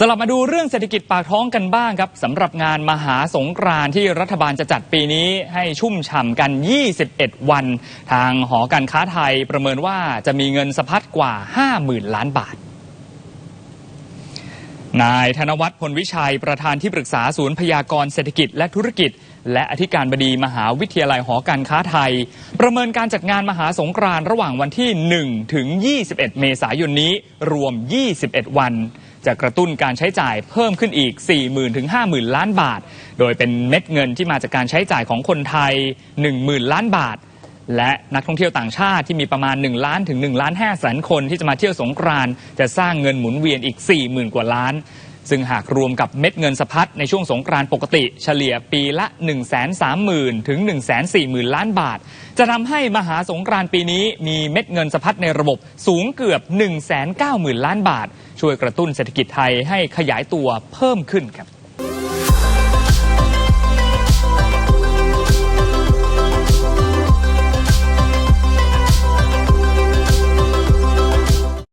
สลับมาดูเรื่องเศรษฐกิจปากท้องกันบ้างครับสำหรับงานมหาสงกรานที่รัฐบาลจะจัดปีนี้ให้ชุ่มฉ่ำกัน 21 วัน ทางหอการค้าไทยประเมินว่าจะมีเงินสะพัดกว่า 50,000 ล้านบาทนายธนวัฒน์พลวิชัยประธานที่ปรึกษาศูนย์พยากรเศรษฐกิจและธุรกิจ และอธิการบดีมหาวิทยาลัยหอการค้าไทย ประเมินการจัดงานมหาสงกรานระหว่างวันที่ 1 ถึง 21 เมษายนนี้รวม 21 วัน จะกระตุ้นการใช้จ่ายเพิ่มขึ้นอีก 40,000ถึง50,000 ล้านบาท โดยเป็นเม็ดเงินที่มาจากการใช้จ่ายของคนไทย 10,000 ล้านบาท และนักท่องเที่ยวต่างชาติที่มีประมาณ 1 ล้านถึง1ล้าน5แสนคนที่จะมาเที่ยวสงกรานจะสร้างเงินหมุนเวียนอีก 40,000 กว่าล้าน ซึ่งหากรวมกับเม็ดเงินสะพัดในช่วงสงกรานปกติ เฉลี่ยปีละ 1 3 0 0 0 0 ถึง 1 4 0 0 0 0 ล้านบาท จะทำให้มหาสงกรานปีนี้มีเม็ดเงินสะพัดในระบบสูงเกือบ 1 9 0 0 0 0 ล้านบาท ช่วยกระตุ้นเศรษฐกิจไทยให้ขยายตัวเพิ่มขึ้นครับ